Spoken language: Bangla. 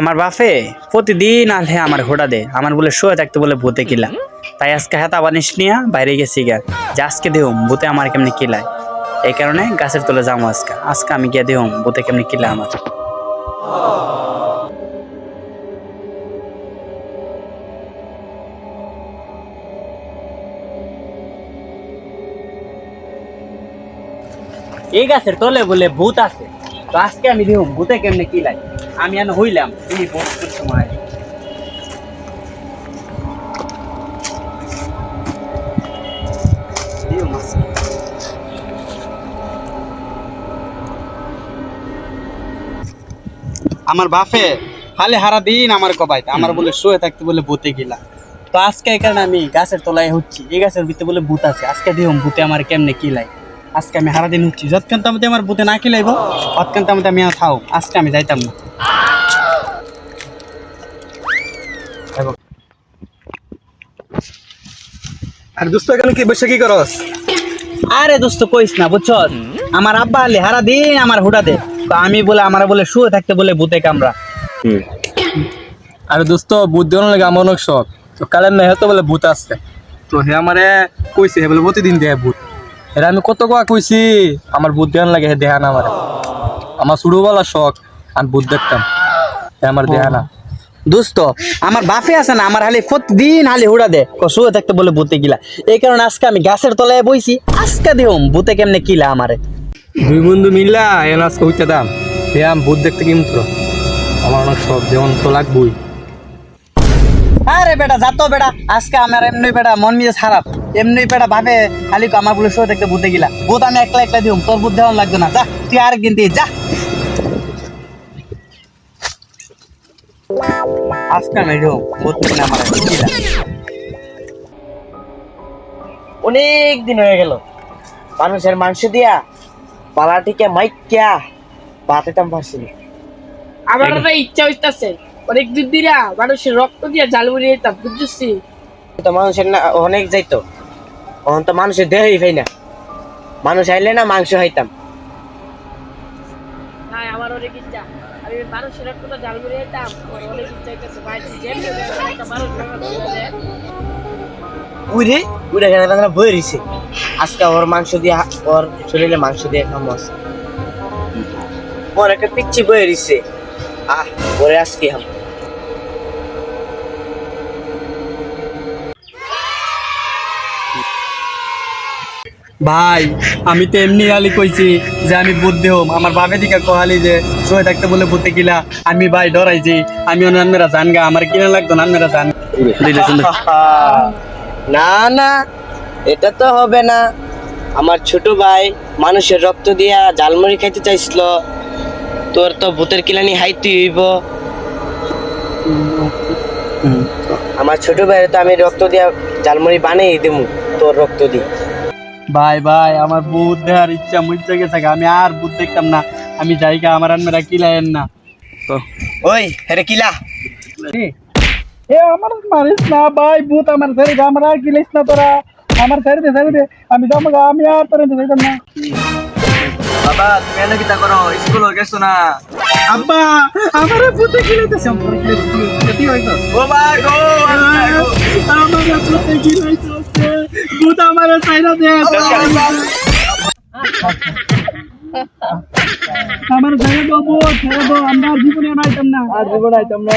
আমার বাপে প্রতিদিন আলহে আমার ঘোড়া দে, আমার বলে শুয়ে থাকতে বলে ভূতে কিলা। তাই আজকে হেতা বানিস নিয়া বাইরে গেছি গা, যে আজকে দেহম, ভূতে আমার কেমনি কিলায়? এই কারণে গাছের তলে যাব আজকে আজকে আমি গিয়ে দেহম, ভূতে কেমনি কিলা আমার। এই গাছের তলে বলে ভূত আছে, তো আজকে আমি দেহম, ভূতে কেমনে কিলাই আমি এনে হইলাম। এই বহুত সময়। আমার বাপে খালি হারা দিন আমার কবাই আমার বলে শুয়ে থাকতে বলে ভূতে গিলা। তো আজকে এই কারণে আমি গাছের তলায় হচ্ছি এই গাছের ভিতরে বলে ভূত আছে। আজকে দিহম ভূতে আমার কেমনে কিলাই আজকে আমি হারা দিন হচ্ছি যতক্ষণ তো আমার ভূতে না কিলাইব ততক্ষণ তো আমি থাও আজকে আমি যাইতাম না। আর দোস্ত এখানে কি বসে কি করস? আরে দোস্ত কইস না বুঝছস আমার আব্বা আলে হারা দিন আমার দে তো আমি বলে আমার বলে শুয়ে থাকতে বলে ভূতে কামড়া। আরে দোস্ত ভূত দেওয়ার লাগে আমার অনেক শখ। তো কালের না হেতো বলে ভূত আছে তো হে আমারে কইছে হে বলে প্রতিদিন দেয় ভূত। এরা আমি কত কোয়া কইছি? আমার ভূত দেওয়ার লাগে দেহা না আমার। আমার ছোটবেলা শখ আমি ভূত দেখতাম। আমার দেহা না। দোস্ত আমার বাপে আছে না আমার হালি প্রতিদিন হালি হুড়া দে। ক শুয়ে থাকতে বলে ভূতে গিলা। এই কারণে আজকে আমি গাছের তলায় বইছি। আজকে দিহম ভূতে কেমনে কিলা আমারে। দুই বন্ধু মিললা এন আজকে হইতে দাম। আমি ভূত দেখতে কিন্তু আমার অনেক শখ যেমন তো লাগবই। আরে বেটা যাতো বেটা আজকে আমার এমনি বেটা মন নিয়ে খারাপ। এমনি পেটা ভাবে খালি আমার বলে শুয়ে থাকতে ভূতে গিলা। ভূত আমি একলা একলা দিহম তোর ভূত দেওয়ান লাগবে না যা তুই আর কিনতে যা। আজকে আমি আমার অনেক দিন হয়ে গেল। মানুষের মাংস দিয়া পালাটিকে মাইকিয়া বাতেতাম পারছিনি আমার একটা ইচ্ছা হইতাছে অনেক দূর দিয়া মানুষের রক্ত দিয়া জাল মুড়িয়ে যেতাম বুঝছি তো মানুষের না অনেক যাইতো। তখন তো মানুষের দেহই ফাই না। মানুষ আইলে না মাংস খাইতাম। আমার অনেক ইচ্ছা। আমি মানুষের রক্তটা জাল মুড়িয়ে আমার অনেক ইচ্ছা হইতাছে ভাই যেমনি একটা মানুষ। উড়ে উড়ে গেলে তারা বই আজকে ওর মাংস দিয়া ওর শরীরে মাংস দিয়ে খামো আছে ওর একটা পিচ্ছি বই রইছে। আহ ওরে আজকে হাম ভাই আমি তো এমনি আলি কইছি যে আমি বুদ্ধি হোম আমার বাপে দিকে কহালি যে শুয়ে থাকতে বলে বুদ্ধি কিলা আমি ভাই ডরাইছি আমি অন্যান্যরা জান গা আমার কিনা লাগতো অন্যান্যরা জান না না এটা তো হবে না। আমার ছোট ভাই মানুষের রক্ত দিয়া জালমুড়ি খাইতে চাইছিল। তোর তো ভূতের কিলানি হাইতে হইব। আমার ছোট ভাইয়ের তো আমি রক্ত দিয়া জালমুড়ি বানিয়ে দেবো তোর রক্ত দিয়ে। ভাই ভাই আমার বুধ দেওয়ার ইচ্ছা মুইতে গেছে আমি আর বুধ দেখতাম না। আমি যাইগা আমার আনমেরা কিলায়েন না। ওই হেরে কিলা। এ আমার মারিস না ভাই ভূত আমার ছেড়ে আমার আর কিলিস না তোরা। আমার ছেড়ে দে ছেড়ে দে আমি যাব গা, আমি আর তোর যাইতাম না। বাবা তুমি এনে কিতা করো স্কুল গেছো না। আব্বা আমার ভূতে কিলাইতেছে আমার কি হইতো ও ভাই গো আমার ভূতে কিলাইতেছে। ভূত আমার ছাইরা দে আমার ছেড়ে দেবো ছেড়ে দেবো আমরা জীবনে আইটেম না। আর জীবনে আইতাম না।